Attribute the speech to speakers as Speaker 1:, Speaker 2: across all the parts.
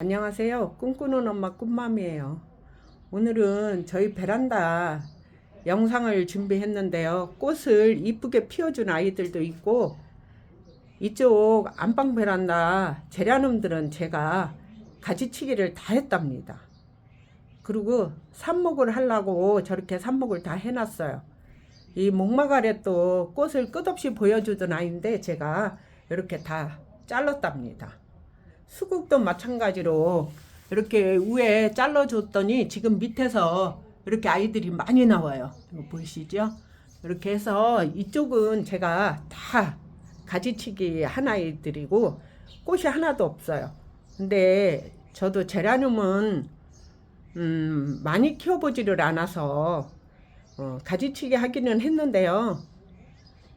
Speaker 1: 안녕하세요. 꿈꾸는 엄마 꿈맘이에요. 오늘은 저희 베란다 영상을 준비했는데요. 꽃을 이쁘게 피워준 아이들도 있고 이쪽 안방 베란다 제라늄들은 제가 가지치기를 다 했답니다. 그리고 삽목을 하려고 저렇게 삽목을 다 해놨어요. 이 목마가래 또 꽃을 끝없이 보여주던 아이인데 제가 이렇게 다 잘랐답니다. 수국도 마찬가지로 이렇게 위에 잘라줬더니 지금 밑에서 이렇게 아이들이 많이 나와요. 보이시죠? 이렇게 해서 이쪽은 제가 다 가지치기 한 아이들이고 꽃이 하나도 없어요. 근데 저도 제라늄은 음, 많이 키워보지를 않아서 어, 가지치기 하기는 했는데요.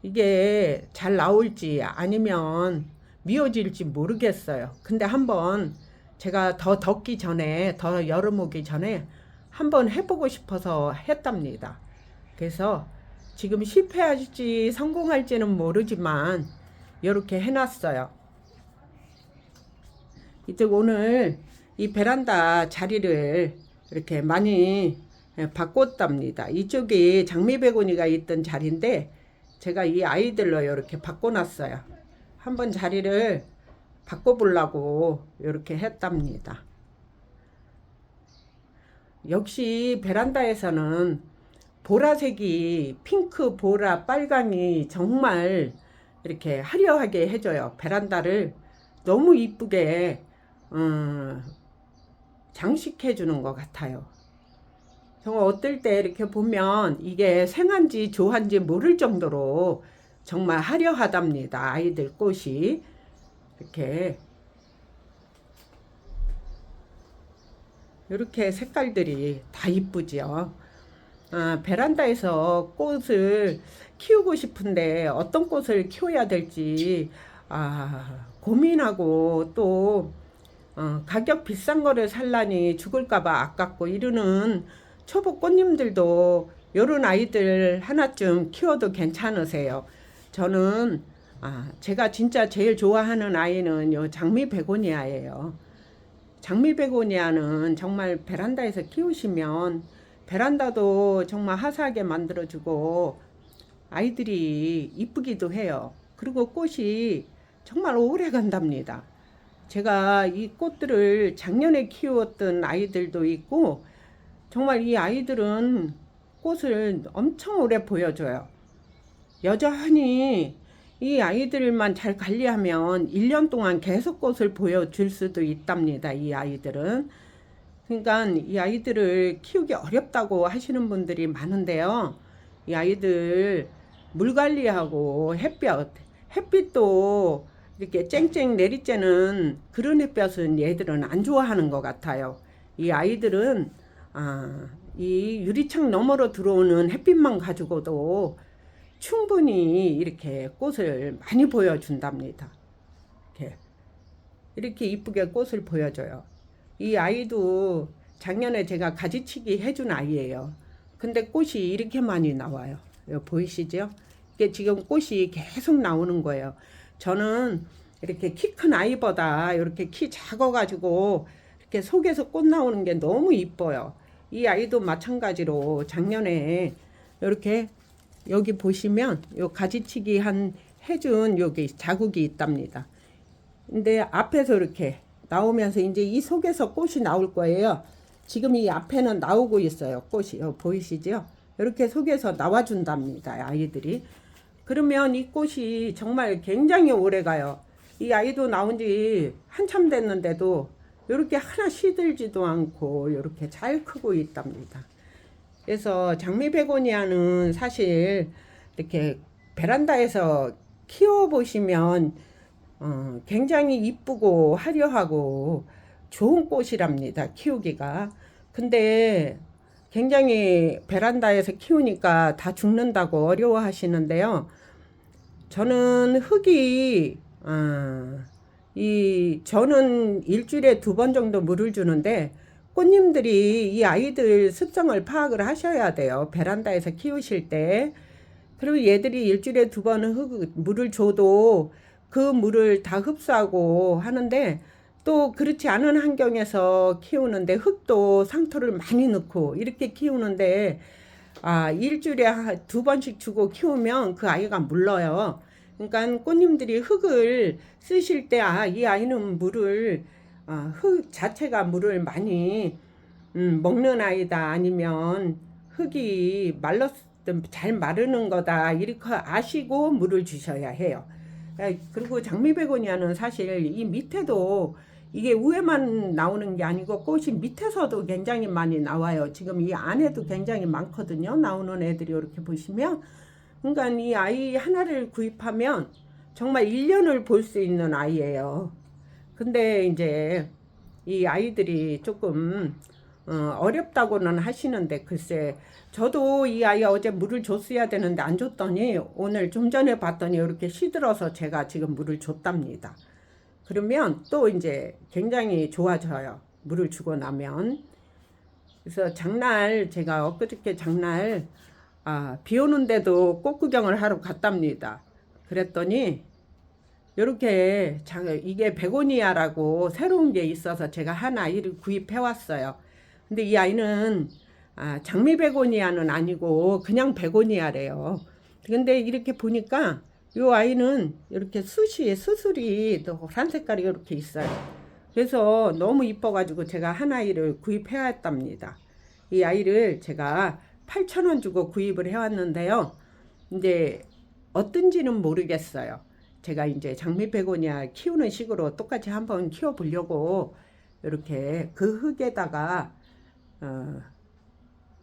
Speaker 1: 이게 잘 나올지 아니면 미워질지 모르겠어요. 근데 한번 제가 더 덥기 전에, 더 여름 오기 전에 한번 해보고 싶어서 했답니다. 그래서 지금 실패할지 성공할지는 모르지만 이렇게 해놨어요. 이제 오늘 이 베란다 자리를 이렇게 많이 바꿨답니다. 이쪽이 장미배고니가 있던 자리인데 제가 이 아이들로 이렇게 바꿔놨어요. 한번 자리를 바꿔보려고 이렇게 했답니다. 역시 베란다에서는 보라색이 핑크, 보라, 빨강이 정말 이렇게 화려하게 해줘요. 베란다를 너무 이쁘게 음, 장식해 주는 것 같아요. 정말 어떨 때 이렇게 보면 이게 생한지 조한지 모를 정도로 정말 화려하답니다. 아이들 꽃이 이렇게 이렇게 색깔들이 다 이쁘죠. 아, 베란다에서 꽃을 키우고 싶은데 어떤 꽃을 키워야 될지 아, 고민하고 또 어, 가격 비싼 거를 살라니 죽을까봐 아깝고 이러는 초보 꽃님들도 요런 아이들 하나쯤 키워도 괜찮으세요. 저는 아, 제가 진짜 제일 좋아하는 아이는 요 장미 베고니아예요. 장미 베고니아는 정말 베란다에서 키우시면 베란다도 정말 화사하게 만들어주고 아이들이 이쁘기도 해요. 그리고 꽃이 정말 오래 간답니다. 제가 이 꽃들을 작년에 키웠던 아이들도 있고 정말 이 아이들은 꽃을 엄청 오래 보여줘요. 여전히 이 아이들만 잘 관리하면 1년 동안 계속 꽃을 보여줄 수도 있답니다. 이 아이들은. 그러니까 이 아이들을 키우기 어렵다고 하시는 분들이 많은데요. 이 아이들 물 관리하고 햇볕, 햇빛도 이렇게 쨍쨍 내리쬐는 그런 햇볕은 얘들은 안 좋아하는 것 같아요. 이 아이들은 아, 이 유리창 너머로 들어오는 햇빛만 가지고도 충분히 이렇게 꽃을 많이 보여준답니다. 이렇게 이렇게 이쁘게 꽃을 보여줘요. 이 아이도 작년에 제가 가지치기 해준 아이예요. 근데 꽃이 이렇게 많이 나와요. 보이시죠? 이게 지금 꽃이 계속 나오는 거예요. 저는 이렇게 키 큰 아이보다 이렇게 키 작아가지고 이렇게 속에서 꽃 나오는 게 너무 이뻐요. 이 아이도 마찬가지로 작년에 이렇게 여기 보시면 요 가지치기 한 해준 여기 자국이 있답니다. 근데 앞에서 이렇게 나오면서 이제 이 속에서 꽃이 나올 거예요. 지금 이 앞에는 나오고 있어요. 꽃이 요 보이시죠? 이렇게 속에서 나와준답니다. 아이들이. 그러면 이 꽃이 정말 굉장히 오래 가요. 이 아이도 나온 지 한참 됐는데도 이렇게 하나 시들지도 않고 이렇게 잘 크고 있답니다. 그래서 장미 베고니아는 사실 이렇게 베란다에서 키워 보시면 어, 굉장히 이쁘고 화려하고 좋은 꽃이랍니다. 키우기가. 근데 굉장히 베란다에서 키우니까 다 죽는다고 어려워하시는데요. 저는 흙이 어, 이 저는 일주일에 두 번 정도 물을 주는데 꽃님들이 이 아이들 습성을 파악을 하셔야 돼요. 베란다에서 키우실 때. 그리고 얘들이 일주일에 두 번은 흙, 물을 줘도 그 물을 다 흡수하고 하는데 또 그렇지 않은 환경에서 키우는데 흙도 상토를 많이 넣고 이렇게 키우는데 아 일주일에 하- 두 번씩 주고 키우면 그 아이가 물러요. 그러니까 꽃님들이 흙을 쓰실 때 아 이 아이는 물을 아, 흙 자체가 물을 많이 음, 먹는 아이다 아니면 흙이 말랐 잘 마르는 거다 이렇게 아시고 물을 주셔야 해요. 에, 그리고 장미베고니아는 사실 이 밑에도 이게 위에만 나오는 게 아니고 꽃이 밑에서도 굉장히 많이 나와요. 지금 이 안에도 굉장히 많거든요. 나오는 애들이 이렇게 보시면. 그러니까 이 아이 하나를 구입하면 정말 1년을 볼 수 있는 아이예요. 근데 이제 이 아이들이 조금 어, 어렵다고는 하시는데 글쎄 저도 이 아이 어제 물을 줬어야 되는데 안 줬더니 오늘 좀 전에 봤더니 이렇게 시들어서 제가 지금 물을 줬답니다. 그러면 또 이제 굉장히 좋아져요. 물을 주고 나면. 그래서 장날 제가 엊그저께 장날 아, 비 오는데도 꽃 구경을 하러 갔답니다. 그랬더니 이렇게 장 이게 베고니아라고 새로운 게 있어서 제가 한 아이를 구입해 왔어요. 근데 이 아이는 아, 장미 베고니아는 아니고 그냥 베고니아래요. 근데 이렇게 보니까 이 아이는 이렇게 숱이 수술이 노란 색깔이 이렇게 있어요. 그래서 너무 이뻐가지고 제가 한 아이를 구입해 왔답니다. 이 아이를 제가 8,000원 주고 구입을 해왔는데요. 이제 어떤지는 모르겠어요. 제가 이제 장미 베고니아 키우는 식으로 똑같이 한번 키워 보려고 이렇게 그 흙에다가 어,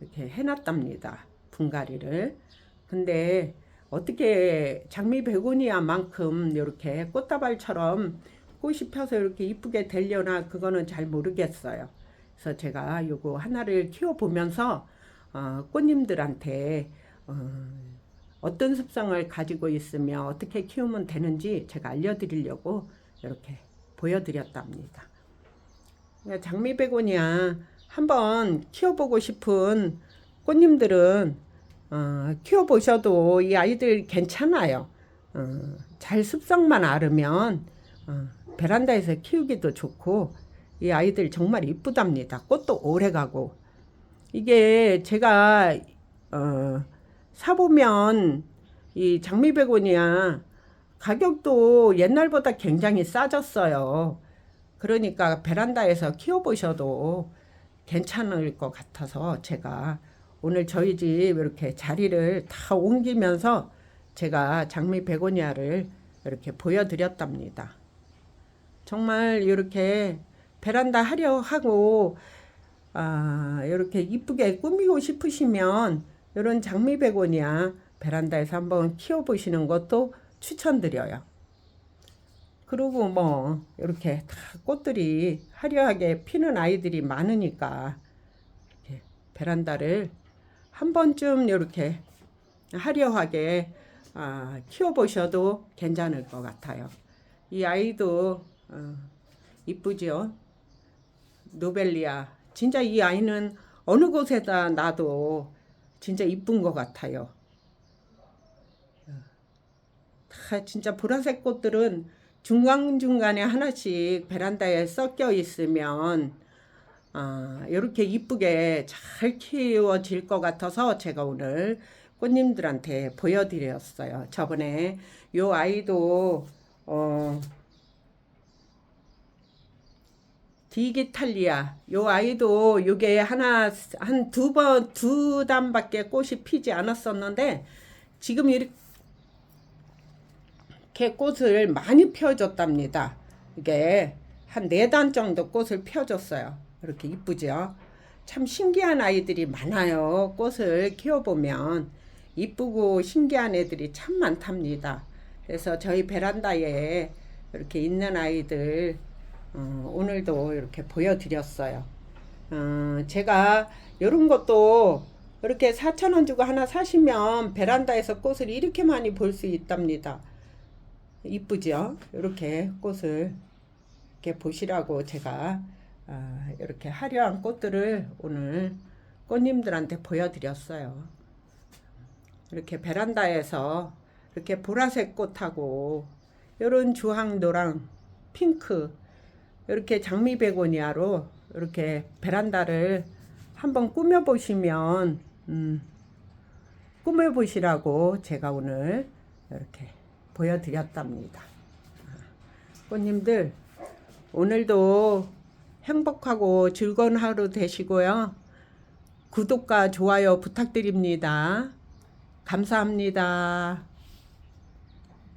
Speaker 1: 이렇게 해놨답니다. 분갈이를. 근데 어떻게 장미 베고니아만큼 이렇게 꽃다발처럼 꽃이 펴서 이렇게 이쁘게 되려나 그거는 잘 모르겠어요. 그래서 제가 요거 하나를 키워 보면서 어, 꽃님들한테 어, 어떤 습성을 가지고 있으며 어떻게 키우면 되는지 제가 알려드리려고 이렇게 보여드렸답니다. 그러니까 장미 베고니아 한번 키워보고 싶은 꽃님들은 어, 키워보셔도 이 아이들 괜찮아요. 어, 잘 습성만 알으면 어, 베란다에서 키우기도 좋고 이 아이들 정말 이쁘답니다. 꽃도 오래 가고 이게 제가 어, 사보면 이 장미베고니아 가격도 옛날보다 굉장히 싸졌어요. 그러니까 베란다에서 키워보셔도 괜찮을 것 같아서 제가 오늘 저희 집 이렇게 자리를 다 옮기면서 제가 장미 베고니아를 이렇게 보여드렸답니다. 정말 이렇게 베란다 하려 하고 아, 이렇게 이쁘게 꾸미고 싶으시면 이런 장미 베고니아 베란다에서 한번 키워보시는 것도 추천드려요. 그리고 뭐 이렇게 다 꽃들이 화려하게 피는 아이들이 많으니까 베란다를 한 번쯤 이렇게 화려하게 아, 키워보셔도 괜찮을 것 같아요. 이 아이도 어, 이쁘죠? 노벨리아. 진짜 이 아이는 어느 곳에다 놔도 진짜 이쁜 것 같아요. 다 진짜 보라색 꽃들은 중간중간에 하나씩 베란다에 섞여 있으면 아, 이렇게 이쁘게 잘 키워질 것 같아서 제가 오늘 꽃님들한테 보여드렸어요. 저번에 요 아이도 어, 디기탈리아 요 아이도 요게 하나 한 두 번 두 단밖에 꽃이 피지 않았었는데 지금 이렇게 꽃을 많이 펴줬답니다. 이게 한 네 단 정도 꽃을 펴줬어요. 이렇게 이쁘죠? 참 신기한 아이들이 많아요. 꽃을 키워보면 이쁘고 신기한 애들이 참 많답니다. 그래서 저희 베란다에 이렇게 있는 아이들 어, 오늘도 이렇게 보여드렸어요. 어, 제가 이런 것도 이렇게 4,000원 주고 하나 사시면 베란다에서 꽃을 이렇게 많이 볼 수 있답니다. 이쁘죠? 이렇게 꽃을 이렇게 보시라고 제가 아, 이렇게 화려한 꽃들을 오늘 꽃님들한테 보여드렸어요. 이렇게 베란다에서 이렇게 보라색 꽃하고 이런 주황, 노랑, 핑크 이렇게 장미 베고니아로 이렇게 베란다를 한번 꾸며 보시면 음, 꾸며 보시라고 제가 오늘 이렇게 보여드렸답니다. 꽃님들 오늘도 행복하고 즐거운 하루 되시고요. 구독과 좋아요 부탁드립니다. 감사합니다.